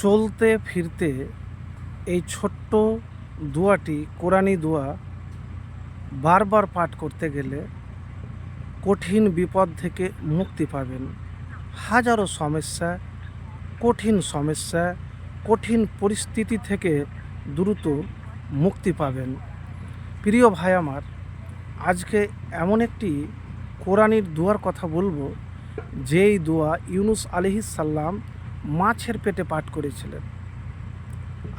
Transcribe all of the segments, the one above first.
চলতে ফিরতে এই ছোট্ট দোয়াটি কোরআনি দোয়া বারবার পাঠ করতে গেলে কঠিন বিপদ থেকে মুক্তি পাবেন। হাজারো সমস্যা, কঠিন সমস্যা, কঠিন পরিস্থিতি থেকে দ্রুত মুক্তি পাবেন। প্রিয় ভাই আমার, আজকে এমন একটি কোরআনির দোয়ার কথা বলব, যেই দোয়া ইউনুস আলিহিস সাল্লাম মাছের পেটে পাঠ করেছিলেন।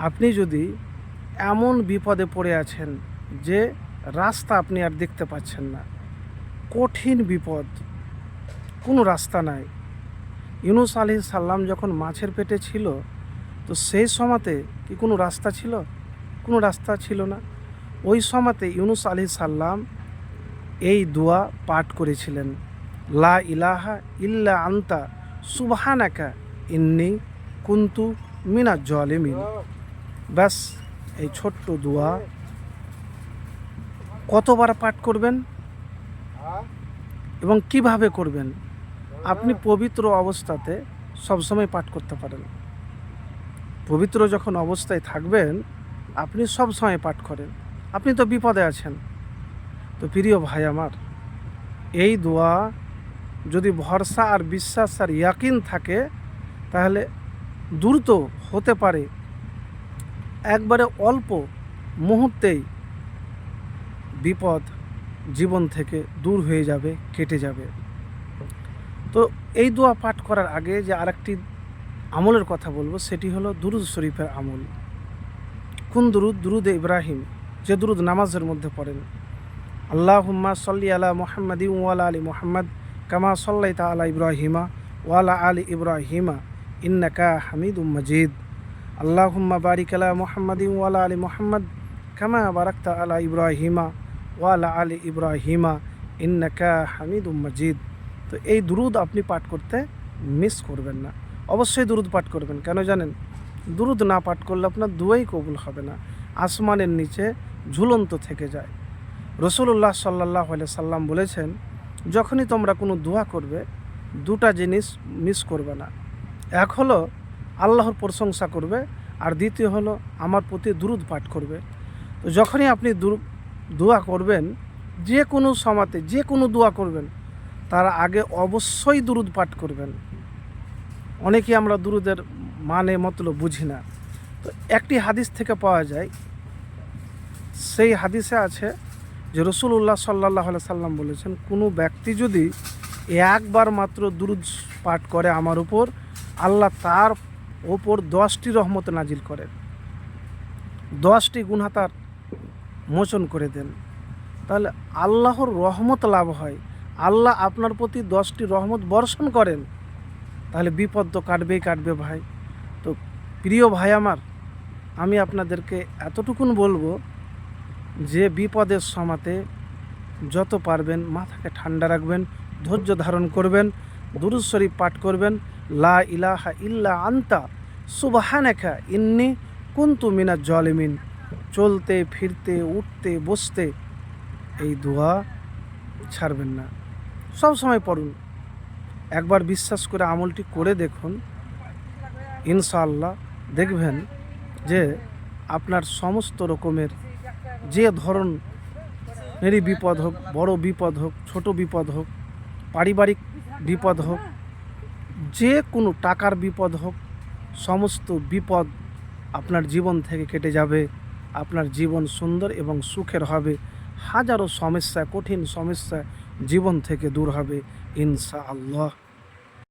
আপনি যদি এমন বিপদে পড়ে আছেন যে রাস্তা আপনি আর দেখতে পাচ্ছেন না, কঠিন বিপদ, কোনো রাস্তা নাই। ইউনুস আলি সাল্লাম যখন মাছের পেটে ছিল, তো সেই সময়তে কি কোনো রাস্তা ছিল? কোনো রাস্তা ছিল না। ওই সময়তে ইউনুস আলি সাল্লাম এই দোয়া পাঠ করেছিলেন, লা ইলাহা ইল্লা আন্তা সুবহানাকা ইন্নি কুন্তু মিনা জলিমিন ব্যাস, এই ছোট্ট দোয়া। কতবার পাঠ করবেন? এবং কীভাবে করবেন? আপনি পবিত্র অবস্থাতে সবসময় পাঠ করতে পারেন। পবিত্র যখন অবস্থায় থাকবেন, আপনি সব সময় পাঠ করেন। আপনি তো বিপদে আছেন। তো প্রিয় ভাই আমার, এই দোয়া যদি ভরসা আর বিশ্বাস আর ইয়াকিন থাকে তাহলে দ্রুত হতে পারে। একবারে অল্প মুহূর্তেই বিপদ জীবন থেকে দূর হয়ে যাবে, কেটে যাবে। তো এই দোয়া পাঠ করার আগে যে আরেকটি আমলের কথা বলব, সেটি হলো দুরুদ শরীফের আমল। কোন দুরুদ? দুরুদ ইব্রাহিম। যে দুরুদ নামাজের মধ্যে পড়েন। আল্লাহ হুম্মা সল্লি আলা মোহাম্মদ ওয়ালা আলী মোহাম্মদ, কামা সল্লাই তা আলা ইব্রাহিমা ওয়ালা আলী ইব্রাহিমা। ইন্নাকা হামিদ মজিদ। আল্লাহ হুম্মা বারিক আলা মোহাম্মদ ওয়ালা আলী মোহাম্মদ কামা বারাকতা আলা ইব্রাহিমা ওয়ালা আলী ইব্রাহিমা। ইন্নাকা হামিদ মজিদ। তো এই দুরুদ আপনি পাঠ করতে মিস করবেন না। অবশ্যই দুরুদ পাঠ করবেন। কেন জানেন? দুরুদ না পাঠ করলে আপনার দুয়াই কবুল হবে না। আসমানের নিচে ঝুলন্ত থেকে যায়। রসুল্লাহ সাল্লাহ সাল্লাম বলেছেন, যখনই তোমরা কোনো দোয়া করবে, দুটা জিনিস মিস করবে না। এক হলো আল্লাহর প্রশংসা করবে, আর দ্বিতীয় হলো আমার প্রতি দুরুদ পাঠ করবে। তো যখনই আপনি দোয়া করবেন, যে কোনো সমাতে যে কোনো দোয়া করবেন, তার আগে অবশ্যই দুরুদ পাঠ করবেন। অনেকেই আমরা দুরুদের মানে মতলব বুঝি না। তো একটি হাদিস থেকে পাওয়া যায়, সেই হাদিসে আছে যে রসুল্লাহ সাল্লাহ সাল্লাম বলেছেন, কোনো ব্যক্তি যদি একবার মাত্র দুরুদ পাঠ করে আমার উপর আল্লাহ তার ওপর দশটি রহমত নাজিল করেন। দশটি গুণা তার মোচন করে দেন। তাহলে আল্লাহর রহমত লাভ হয়। আল্লাহ আপনার প্রতি দশটি রহমত বর্ষণ করেন। তাহলে বিপদ তো কাটবেই কাটবে ভাই। তো প্রিয় ভাই আমার, আমি আপনাদেরকে এতটুকুন বলব যে বিপদের সমাতে যত পারবেন মাথাকে ঠান্ডা রাখবেন, ধৈর্য ধারণ করবেন, দুরুদ শরীফ পাঠ করবেন লা ইলাহা ইল্লা আন্তা সুবাহানেখা ইন্নি কুন্তু মিনা জলিমিন। চলতে, ফিরতে, উঠতে, বসতে এই দোয়া ছাড়বেন না। সব সময় পড়ুন। একবার বিশ্বাস করে আমলটি করে দেখুন। ইনশাআল্লাহ দেখবেন যে আপনার সমস্ত রকমের যে ধরনেরই বিপদ হোক, বড় বিপদ হোক, ছোট বিপদ হোক, পারিবারিক বিপদ হোক যে কোনো টাকার বিপদ হোক, সমস্ত বিপদ আপনার জীবন থেকে কেটে যাবে, আপনার জীবন সুন্দর এবং সুখের হবে, হাজারো সমস্যা, কঠিন সমস্যা জীবন থেকে দূর হবে ইনশা আল্লাহ